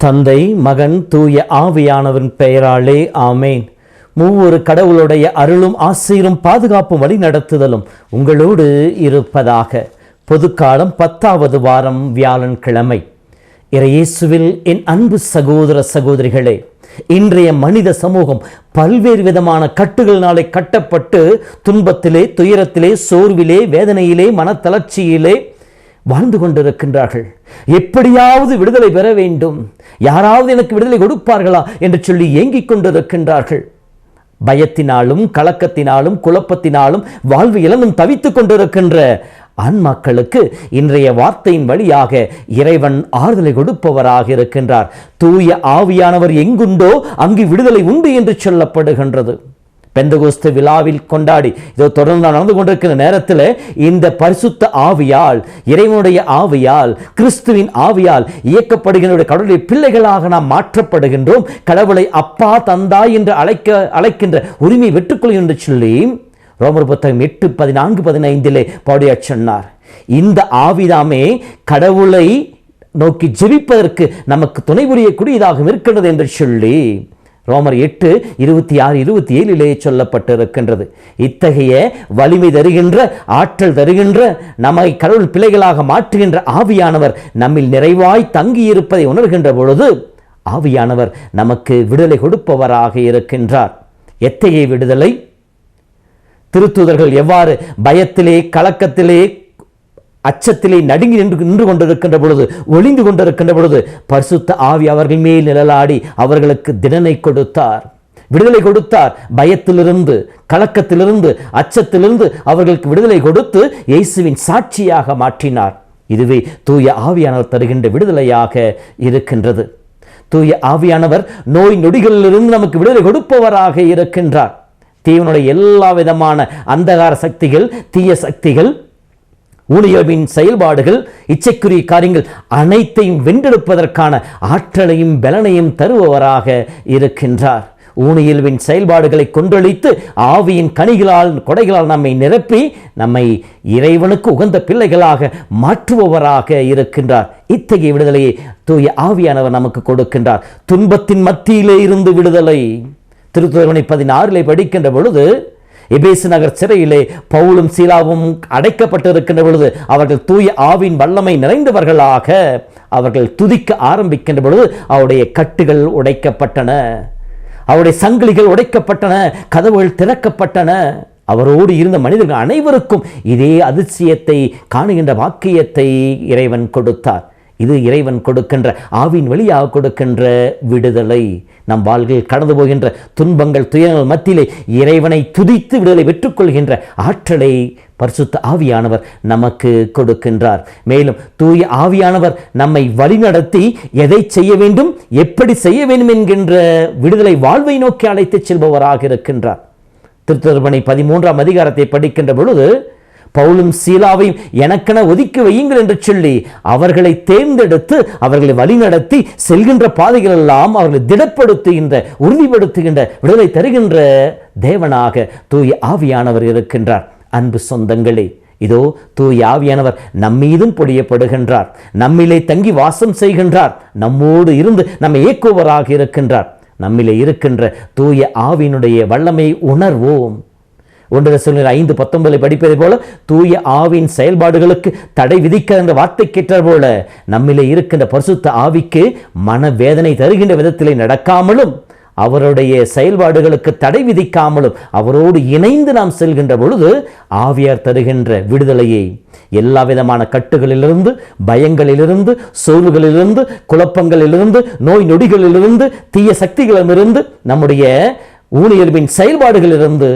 தந்தை மகன் தூய ஆவியானவன் பெயராலே ஆமேன். மூவொரு கடவுளுடைய அருளும் ஆசீரும் பாதுகாப்பும் வழி நடத்துதலும் உங்களோடு இருப்பதாக. பொதுக்காலம் பத்தாவது வாரம் வியாழன் கிழமை. இறையேசுவில் என் அன்பு சகோதர சகோதரிகளே இன்றைய மனித சமூகம் பல்வேறு விதமான கட்டுகளினாலே கட்டப்பட்டு துன்பத்திலே துயரத்திலே சோர்விலே வேதனையிலே மனத்தளர்ச்சியிலே வாழ்ந்து கொண்டிருக்கின்றார்கள். எப்படியாவது விடுதலை பெற வேண்டும். யாராவது எனக்கு விடுதலை கொடுப்பார்களா என்று சொல்லி ஏங்கிக் கொண்டிருக்கின்றார்கள். பயத்தினாலும் கலக்கத்தினாலும் குழப்பத்தினாலும் வாழ்வு இளமும் தவித்துக் கொண்டிருக்கின்ற ஆன்மாக்களுக்கு இன்றைய வார்த்தையின் வழியாக இறைவன் ஆறுதலை கொடுப்பவராக இருக்கின்றார். தூய ஆவியானவர் எங்குண்டோ அங்கு விடுதலை உண்டு என்று சொல்லப்படுகின்றது. பெந்தகோஸ்து விழாவில் கொண்டாடி இதோ தொடர்ந்து நடந்து கொண்டிருக்கிற நேரத்தில் இந்த பரிசுத்த ஆவியால் இறைவனுடைய ஆவியால் கிறிஸ்துவின் ஆவியால் இயக்கப்படுகின்ற கடவுளுடைய பிள்ளைகளாக நாம் மாற்றப்படுகின்றோம். கடவுளை அப்பா தந்தா என்று அழைக்க அழைக்கின்ற உரிமையை வெற்றுக்கொள்கின்ற என்று சொல்லி ரோமர் புத்தகம் எட்டு பதினான்கு பதினைந்திலே பாடியா சொன்னார். இந்த ஆவிதாமே கடவுளை நோக்கி ஜெபிப்பதற்கு நமக்கு துணை புரியக்கூடியதாக இருக்கின்றது என்று சொல்லி ரோமர் எட்டு இருபத்தி ஆறு இருபத்தி ஏழிலே சொல்லப்பட்டிருக்கின்றது. இத்தகைய வலிமை தருகின்ற ஆற்றல் தருகின்ற நம்மை கடவுள் பிள்ளைகளாக மாற்றுகின்ற ஆவியானவர் நம்மில் நிறைவாய் தங்கியிருப்பதை உணர்கின்ற பொழுது ஆவியானவர் நமக்கு விடுதலை கொடுப்பவராக இருக்கின்றார். எத்தகைய விடுதலை? திருத்தூதர்கள் எவ்வாறு பயத்திலே கலக்கத்திலே அச்சத்திலே நடுங்கி நின்று நின்று கொண்டிருக்கின்ற பொழுது ஒளிந்து கொண்டிருக்கின்ற பொழுது பரிசுத்த ஆவி அவர்கள் மேல் நிழலாடி அவர்களுக்கு திடனை கொடுத்தார். விடுதலை கொடுத்தார். பயத்திலிருந்து கலக்கத்திலிருந்து அச்சத்திலிருந்து அவர்களுக்கு விடுதலை கொடுத்து இயேசுவின் சாட்சியாக மாற்றினார். இதுவே தூய ஆவியானவர் தருகின்ற விடுதலையாக இருக்கின்றது. தூய ஆவியானவர் நோய் நொடிகளிலிருந்து நமக்கு விடுதலை கொடுப்பவராக இருக்கின்றார். தீவனுடைய எல்லா விதமான அந்தகார சக்திகள் தீய சக்திகள் ஊழியர்களின் செயல்பாடுகள் இச்சைக்குரிய காரியங்கள் அனைத்தையும் வென்றெடுப்பதற்கான ஆற்றலையும் பலனையும் தருபவராக இருக்கின்றார். ஊனியல்வின் செயல்பாடுகளை கொண்டொழித்து ஆவியின் கனிகளால் கொடைகளால் நம்மை நிரப்பி நம்மை இறைவனுக்கு உகந்த பிள்ளைகளாக மாற்றுபவராக இருக்கின்றார். இத்தகைய விடுதலையை தூய ஆவியானவர் நமக்கு கொடுக்கின்றார். துன்பத்தின் மத்தியிலே இருந்து விடுதலை. திருத்துவர்மணி பதினாறிலே படிக்கின்ற பொழுது எபேசு நகர் சிறையிலே பவுலும் சீலாவும் அடைக்கப்பட்டிருக்கின்ற பொழுது அவர்கள் தூய ஆவின் வல்லமை நிறைந்தவர்களாக அவர்கள் துதிக்க ஆரம்பிக்கின்ற பொழுது அவருடைய கட்டுகள் உடைக்கப்பட்டன. அவருடைய சங்கிலிகள் உடைக்கப்பட்டன கதவுகள் திறக்கப்பட்டன. அவரோடு இருந்த மனிதர்கள் அனைவருக்கும் இதே அதிசயத்தை காணுகின்ற வாக்கியத்தை இறைவன் கொடுத்தார். இது இறைவன் கொடுக்கின்ற ஆவின் வழியாக கொடுக்கின்ற விடுதலை. நம் வாழ்வில் கடந்து போகின்ற துன்பங்கள் துயரங்கள் மத்தியிலே இறைவனை துதித்து விடுதலை பெற்றுக்கொள்கின்ற ஆற்றலை பரிசுத்த ஆவியானவர் நமக்கு கொடுக்கின்றார். மேலும் தூய ஆவியானவர் நம்மை வழிநடத்தி எதை செய்ய வேண்டும் எப்படி செய்ய வேண்டும் என்கின்ற விடுதலை வாழ்வை நோக்கி அழைத்துச் செல்பவராக இருக்கின்றார். திருத்தர்பணி பதிமூன்றாம் அதிகாரத்தை படிக்கின்ற பொழுது பவுலும் சீலாவையும் எனக்கென ஒதுக்கி வையுங்கள் என்று சொல்லி அவர்களை தேர்ந்தெடுத்து அவர்களை வழிநடத்தி செல்கின்ற பாதைகள் எல்லாம் அவர்களை திடப்படுத்துகின்ற உறுதிப்படுத்துகின்ற விடுதலை தருகின்ற தேவனாக தூய ஆவியானவர் இருக்கின்றார். அன்பு சொந்தங்களே இதோ தூய ஆவியானவர் நம்மீதும் பொழியப்படுகின்றார். நம்மிலே தங்கி வாசம் செய்கின்றார். நம்மோடு இருந்து நம்மை இயக்குவராக இருக்கின்றார். நம்மிலே இருக்கின்ற தூய ஆவியினுடைய வல்லமை உணர்வோம். ஒன்று சொல்லுகிற ஐந்து பத்தொன்பதில் படிப்பதை போல தூய ஆவின் செயல்பாடுகளுக்கு தடை விதிக்க என்ற வார்த்தை கேட்டார் போல நம்மிலே இருக்கின்ற பரிசுத்த ஆவிக்கு மனவேதனை தருகின்ற விதத்திலே நடக்காமலும் அவருடைய செயல்பாடுகளுக்கு தடை விதிக்காமலும் அவரோடு இணைந்து நாம் செல்கின்ற பொழுது ஆவியார் தருகின்ற விடுதலையை எல்லா விதமான கட்டுகளிலிருந்து பயங்களிலிருந்து சோர்வுகளிலிருந்து குழப்பங்களிலிருந்து நோய் நொடிகளிலிருந்து தீய சக்திகளிலிருந்து நம்முடைய ஊழியர்பின் செயல்பாடுகளிலிருந்து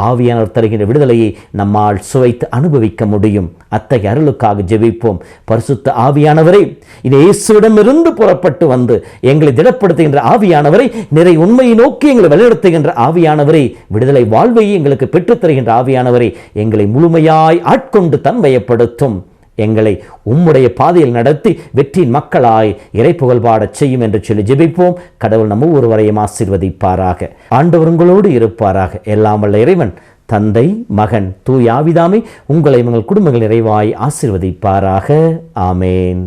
ஆவியானவர் தருகின்ற விடுதலையை நம்மால் சுவைத்து அனுபவிக்க முடியும். அத்தகைய அருளுக்காக ஜெபிப்போம். பரிசுத்த ஆவியானவரை இது இயேசுவிடமிருந்து புறப்பட்டு வந்து எங்களை திடப்படுத்துகின்ற ஆவியானவரை நிறை உண்மையை நோக்கி எங்களை வழிநடத்துகின்ற ஆவியானவரை விடுதலை வாழ்வையை எங்களுக்கு பெற்றுத் தருகின்ற ஆவியானவரை எங்களை முழுமையாய் ஆட்கொண்டு தன்மையப்படுத்தும். எங்களை உம்முடைய பாதையில் நடத்தி வெற்றியின் மக்களாய் இறைப்புகழ் பாடச் செய்யும் என்று சொல்லி ஜெபிப்போம். கடவுள் நம்ம ஒருவரையும் ஆசீர்வதிப்பாராக. ஆண்டவருங்களோடு இருப்பாராக. எல்லாம் வல்ல இறைவன் தந்தை மகன் தூயாவிதாமே உங்களை உங்கள் குடும்பங்கள் நிறைவாய் ஆசீர்வதிப்பாராக. ஆமேன்.